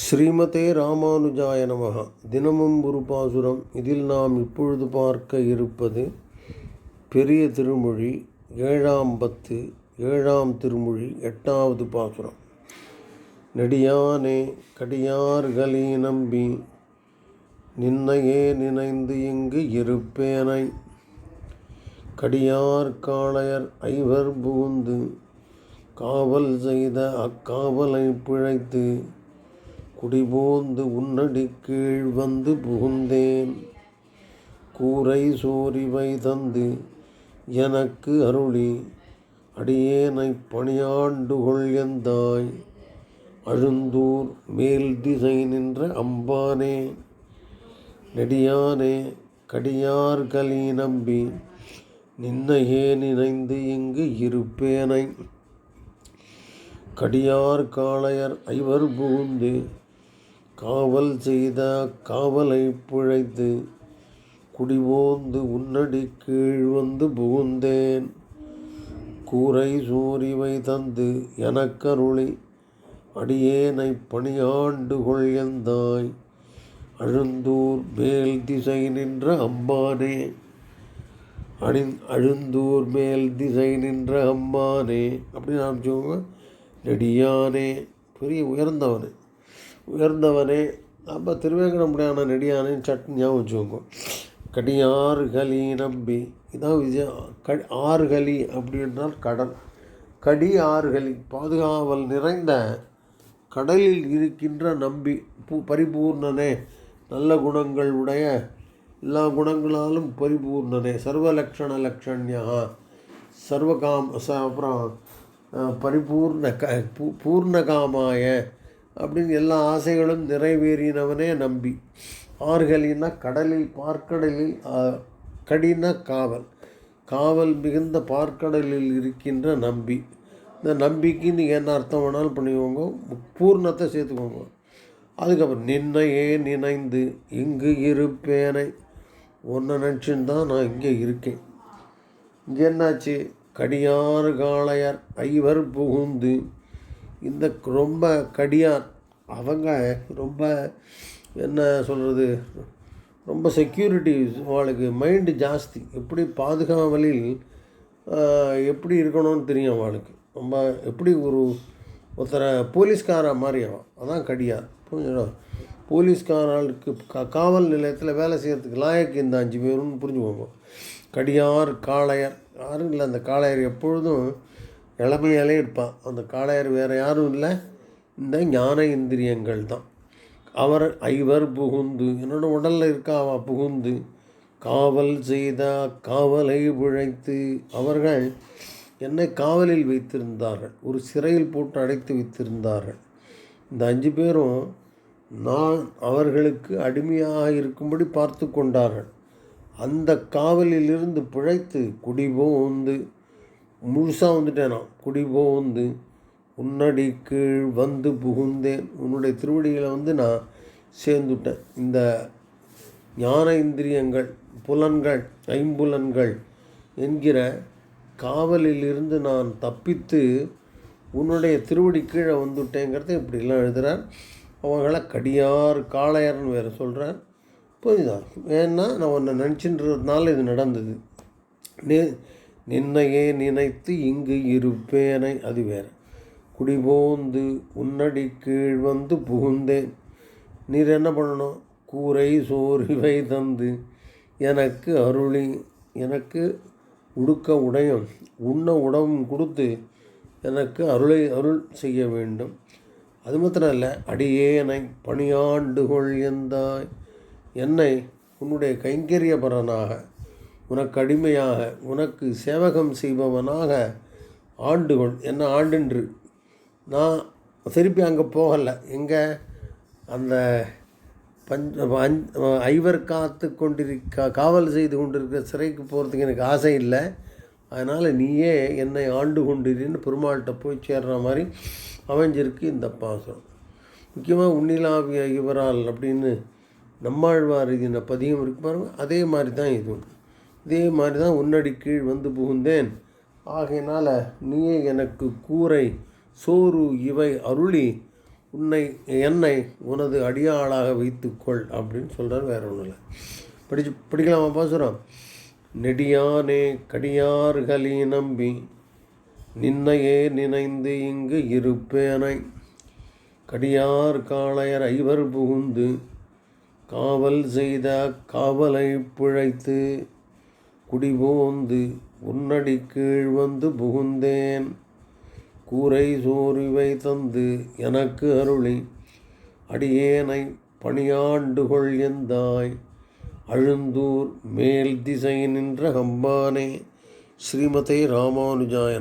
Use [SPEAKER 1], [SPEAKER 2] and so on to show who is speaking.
[SPEAKER 1] ஸ்ரீமதே ராமானுஜாய நமக. தினமும் ஒரு பாசுரம். இதில் நாம் இப்பொழுது பார்க்க இருப்பது பெரிய திருமொழி ஏழாம் பத்து ஏழாம் திருமொழி எட்டாவது பாசுரம். நெடியானே கடியார்களே நம்பி நின்னையே நினைந்து இங்கு இருப்பேனை. கடியார் காளையர் ஐவர் புகுந்து காவல் செய்த அக்காவலை பிழைத்து குடிபோந்து உன்னடி கீழ் வந்து புகுந்தேன். கூரை சோரிவை தந்து எனக்கு அருளி அடியேனைப் பணியாண்டுகொள் எந்தாய். அழுந்தூர் மேல் திசை நின்ற அம்பானே நெடியானே கடியார்களி நம்பி நின்னையே நினைந்து இங்கு இருப்பேனை. கடியார் காளையர் ஐவர் புகுந்து காவல் செய்த காவலை பிழைத்து குடிபோந்து உன்னடி கீழ் வந்து புகுந்தேன். கூரை சூரிவை தந்து எனக்கருளி அடியேனை பணியாண்டு கொள் எந்தாய் அழுந்தூர் மேல் திசை நின்ற அம்பானே அணி அழுந்தூர் மேல் திசை நின்ற அம்மானே அப்படின்னு ஆரம்பிச்சவங்க நெடியானே பெரிய உயர்ந்தவனே. உயர்ந்தவனே. நம்ம திருவேங்கடமுடியான நெடியானே சட்னி ஞாபகம் வச்சுக்கோங்க. கடியாறுகளி நம்பி இதான் விஜய. க ஆறுகளி அப்படின்றால் கடல். கடி ஆறுகளி பாதுகாவல் நிறைந்த கடலில் இருக்கின்ற நம்பி பூ பரிபூர்ணனே. நல்ல குணங்கள் உடைய எல்லா குணங்களாலும் பரிபூர்ணனே. சர்வலக்ஷண லக்ஷண்யா சர்வகாம் ச அப்புறம் பரிபூர்ண க பூ- பூர்ணகாமாய. அப்படின்னு எல்லா ஆசைகளும் நிறைவேறினவனே நம்பி. ஆறுகளின்னா கடலில் பார்க்கடலில் கடின காவல். காவல் மிகுந்த பார்க்கடலில் இருக்கின்ற நம்பி. இந்த நம்பிக்கு நீங்கள் என்ன அர்த்தம் வேணாலும் பண்ணிக்கோங்க. பூர்ணத்தை சேர்த்துக்கோங்க. அதுக்கப்புறம் நின்னையே நினைந்து இங்கு இருப்பேனை. ஒன்று நினச்சின்னு தான் நான் இங்கே இருக்கேன். இங்கே என்னாச்சு? கடியார் காளையர் ஐவர் புகுந்து இந்த ரொம்ப கடியார் அவங்க ரொம்ப என்ன சொல்கிறது ரொம்ப செக்யூரிட்டி அவளுக்கு மைண்டு ஜாஸ்தி. எப்படி பாதுகாவலில் எப்படி இருக்கணும்னு தெரியும் அவளுக்கு ரொம்ப எப்படி ஒரு ஒருத்தரை போலீஸ்கார மாதிரி அவன். அதான் கடியார் புரிஞ்சுடா போலீஸ்காரர்களுக்கு கா காவல் நிலையத்தில் வேலை செய்கிறதுக்கு லாயக்கு இந்த அஞ்சு பேருன்னு புரிஞ்சுக்கோங்க. கடியார் காளையர். யாரும் இல்லை அந்த காளையர் எப்பொழுதும் இளமையாலே இருப்பான். அந்த காளையர் வேறு யாரும் இல்லை. இந்த ஞான இந்திரியங்கள் தான். அவர் ஐவர் புகுந்து என்னோட உடலில் இருக்கா அவ புகுந்து காவல் செய்த காவலை பிழைத்து அவர்கள் என்னை காவலில் வைத்திருந்தார்கள். ஒரு சிறையில் போட்டு அடைத்து வைத்திருந்தார்கள். இந்த அஞ்சு பேரும் நான் அவர்களுக்கு அடிமையாக இருக்கும்படி பார்த்து கொண்டார்கள். அந்த காவலிலிருந்து பிழைத்து குடிபோந்து முழுசாக வந்துட்டேன் நான். குடிபோந்து உன்னடி கீழ் வந்து புகுந்தேன். உன்னுடைய திருவடிகளை வந்து நான் சேர்ந்துட்டேன். இந்த ஞான இந்திரியங்கள் புலன்கள் ஐம்புலன்கள் என்கிற காவலிலிருந்து நான் தப்பித்து உன்னுடைய திருவடி கீழே வந்துட்டேங்கிறத இப்படிலாம் எழுதுகிறார் அவங்கள கடியார் காளையர்னு வேறு சொல்கிறார் புரியுதா? ஏன்னா நான் உன்னை நினச்சின்றதுனால இது நடந்தது. நே நின்னையே நினைத்து இங்கு இருப்பேனை அது வேற. குடிபோந்து உன்னடி கீழ் வந்து புகுந்தேன். நீர் என்ன பண்ணணும்? கூரை சோறு இவை தந்து எனக்கு அருளி எனக்கு உடுக்க உடையும். உண்ண உடவும் கொடுத்து எனக்கு அருளை அருள் செய்ய வேண்டும். அது மாத்திரம் இல்லை அடியேனை பணியாண்டு கொள் எந்தாய் என்னை உன்னுடைய கைங்கரியபரனாக உனக்கு அடிமையாக உனக்கு சேவகம் செய்பவனாக ஆண்டுகொள். என்ன ஆண்டுன்று? நான் திருப்பி அங்கே போகலை. எங்கே? அந்த பஞ்ச ஐவர் காத்து கொண்டிருக்க காவல் செய்து கொண்டிருக்கிற சிறைக்கு போகிறதுக்கு எனக்கு ஆசை இல்லை. அதனால் நீயே என்னை ஆண்டு கொண்டிருன்னு பெருமாள்கிட்ட போய் சேர்ற மாதிரி அமைஞ்சிருக்கு இந்த பாசம். முக்கியமாக உன்னிலாவிய இவரால் அப்படின்னு நம்மாழ்வார் இந்த பதியம் இருக்கு பாருங்கள் அதே மாதிரி தான் இதுவும். இதே மாதிரி தான் உன்னடி கீழ் வந்து புகுந்தேன். ஆகையினால் நீயே எனக்கு கூரை சோறு இவை அருளி உன்னை என்னை உனது அடியாளாக வைத்துக்கொள் அப்படின்னு சொல்கிறார் வேற ஒன்றும் இல்லை. படிச்சு படிக்கலாமா பாசுரம்? நெடியானே கடியார்களே நம்பி நின்னையே நினைந்து இங்கு இருப்பேனை. கடியார் காளையர் ஐவர் புகுந்து காவல் செய்த காவலை பிழைத்து குடிபோந்து உன்னடி கீழ் வந்து புகுந்தேன். கூரை சோறிவை தந்து எனக்கு அருளி. அடியேனை பணியாண்டுகொள் எந்தாய். அழுந்தூர் மேல் திசை நின்ற கம்பானே. ஸ்ரீமதே ராமானுஜாய